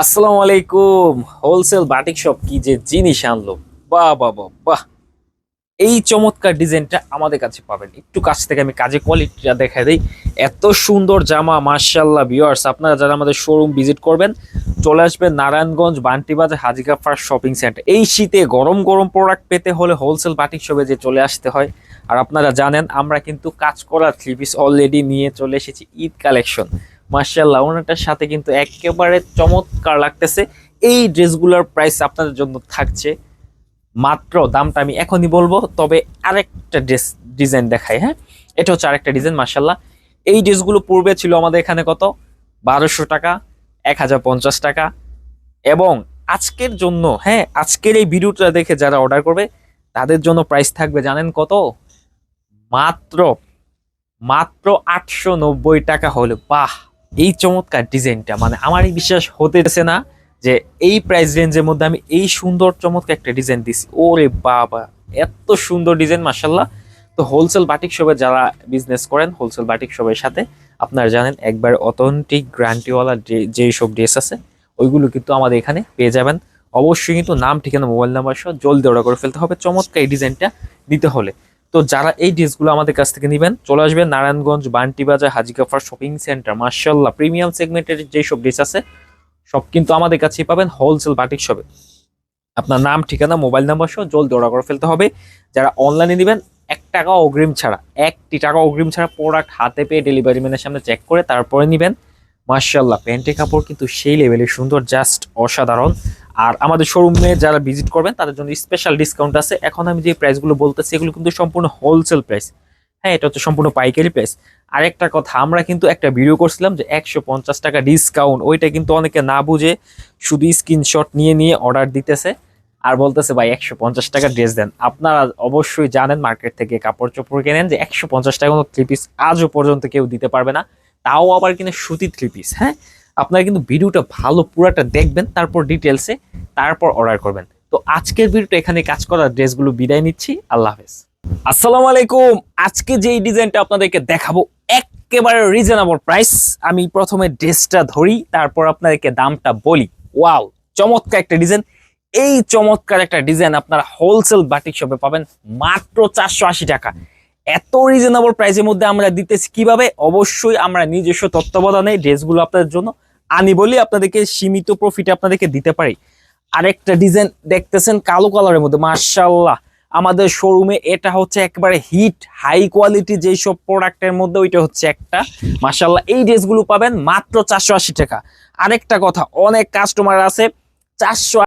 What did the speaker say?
আসসালামু আলাইকুম। Wholesale batik shop কি যে জিনিস আনলো। বাহ বাহ বাহ এই চমৎকার ডিজাইনটা আমাদের কাছে পাবেন। একটু কাছ থেকে আমি কাজে কোয়ালিটিটা দেখা দিই। এত সুন্দর জামা মার্শাল্লাহ ভিউয়ার্স আপনারা যারা আমাদের শোরুম ভিজিট করবেন, চলে আসবেন নারায়ণগঞ্জ, বান্টিবাজার হাজিগাফার শপিং সেন্টার এই শীতে গরম গরম প্রোডাক্ট পেতে হলে হোলসেল বাটিক শপে যে চলে আসতে হয়। আর আপনারা জানেন, আমরা কিন্তু কাজ করা থ্রি পিস অলরেডি নিয়ে চলে এসেছি ঈদ কালেকশন মার্শাল্লাহ ওনাটার সাথে কিন্তু একেবারে চমৎকার লাগতেছে। এই ড্রেসগুলোর প্রাইস আপনাদের জন্য থাকছে। মাত্র দামটা আমি এখনই বলব, তবে আরেকটা ড্রেস, ডিজাইন দেখাই হ্যাঁ? এটা হচ্ছে আরেকটা ডিজাইন মার্শাল্লাহ এই ড্রেসগুলো পূর্বে ছিল আমাদের এখানে কত? বারোশো টাকা, এক হাজার পঞ্চাশ টাকা। এবং আজকের জন্য হ্যাঁ আজকের এই ভিডিওটা দেখে যারা অর্ডার করবে, তাদের জন্য প্রাইস থাকবে জানেন কত? মাত্র মাত্র আটশো নব্বই টাকা হলে, বাহ! এই চমৎকার ডিজাইনটা মানে আমারই বিশ্বাস হতেছে না যে এই প্রাইস রেঞ্জের মধ্যে আমি এই সুন্দর চমৎকার একটা ডিজাইন দিছি। ওরে বাবা, এত সুন্দর ডিজাইন মাসাল্লাহ তো হোলসেল বাটিক শপে যারা বিজনেস করেন হোলসেল বাটিক শপের সাথে, আপনারা জানেন, একবার অথেন্টিক গ্যারান্টিওয়ালা যেই সব ড্রেস আছে, ওইগুলো কিন্তু আমাদের এখানে পেয়ে যাবেন। অবশ্যই কিন্তু নাম, ঠিকানা, মোবাইল নাম্বার সহ জলদি অর্ডার করে ফেলতে হবে। চমৎকার এই ডিজাইনটা দিতে হলে। তো যারা এই ড্রেসগুলো আমাদের কাছ থেকে নেবেন, চলে আসবেন নারায়ণগঞ্জ বান্টি বাজার হাজিকাফার শপিং সেন্টার মার্শাল্লাহ প্রিমিয়াম সেগমেন্টের যেসব ড্রেস আছে, সব কিন্তু আমাদের কাছেই পাবেন হোলসেল বাটিক শপে আপনার নাম, ঠিকানা মোবাইল নাম্বার সহ জলদি অর্ডার করে ফেলতে হবে। যারা অনলাইনে নেবেন, এক টাকা অগ্রিম ছাড়া, একটি টাকা অগ্রিম ছাড়া প্রোডাক্ট হাতে পেয়ে ডেলিভারি ম্যানের সামনে চেক করে তারপরে নেবেন। মার্শাল্লাহ প্যান্টের কাপড় কিন্তু সেই লেভেলের সুন্দর জাস্ট অসাধারণ। আর আমাদের শোরুমে যারা ভিজিট করবেন, তাদের জন্য স্পেশাল ডিসকাউন্ট আছে। এখন আমি যে প্রাইসগুলো বলতেছি, এগুলো কিন্তু সম্পূর্ণ হোলসেল প্রাইস হ্যাঁ এটা হচ্ছে সম্পূর্ণ পাইকারি প্রাইস আরেকটা কথা, আমরা কিন্তু একটা ভিডিও করছিলাম যে একশো পঞ্চাশ টাকা ডিসকাউন্ট ওইটা কিন্তু অনেকে না বুঝে শুধু স্ক্রিনশট নিয়ে নিয়ে অর্ডার দিতেছে আর বলতেছে, ভাই, একশো পঞ্চাশ টাকা ড্রেস দেন। আপনারা অবশ্যই জানেন মার্কেট থেকে কাপড় চোপড় কেনেন যে একশো পঞ্চাশ টাকা কোনো থ্রি পিস আজও পর্যন্ত কেউ দিতে পারবে না। তাও আবার কিনা সুতি থ্রি পিস হ্যাঁ? আপনারা কিন্তু ভিডিওটা ভালো পুরাটা দেখবেন, তারপর ডিটেলসে তারপর অর্ডার করবেন। তো আজকের ভিডিওটা এখানে কাজ করা ড্রেসগুলো বিদায় নিচ্ছি, আল্লাহ হাফেজ। আসসালামু আলাইকুম, আজকে যেই ডিজাইনটা আপনাদেরকে দেখাবো একেবারে রিজনেবল প্রাইস আমি প্রথমে ড্রেসটা ধরি, তারপর আপনাদেরকে দামটা বলি। ওয়াও, চমৎকার একটা ডিজাইন এই চমৎকার একটা ডিজাইন আপনারা হোলসেল বাটিক শপে পাবেন মাত্র চারশো আশি টাকা। এত রিজনেবল প্রাইসের মধ্যে আমরা দিতেছি কীভাবে? অবশ্যই আমরা নিজস্ব তত্ত্বাবধানে ড্রেসগুলো আপনাদের জন্য আনি বলি আপনাদেরকে সীমিত প্রফিটে আপনাদেরকে দিতে পারি। আরেকটা ডিজাইন দেখতেছেন কালো কালারের মধ্যে মার্শাল্লাহ আমাদের শোরুমে এটা হচ্ছে একেবারে হিট হাই কোয়ালিটি যেই সব প্রোডাক্টের মধ্যে ওইটা হচ্ছে একটা। মার্শাল্লাহ এই ড্রেসগুলো পাবেন মাত্র চারশো আশি টাকা। আরেকটা কথা, অনেক কাস্টমার আছে, চারশো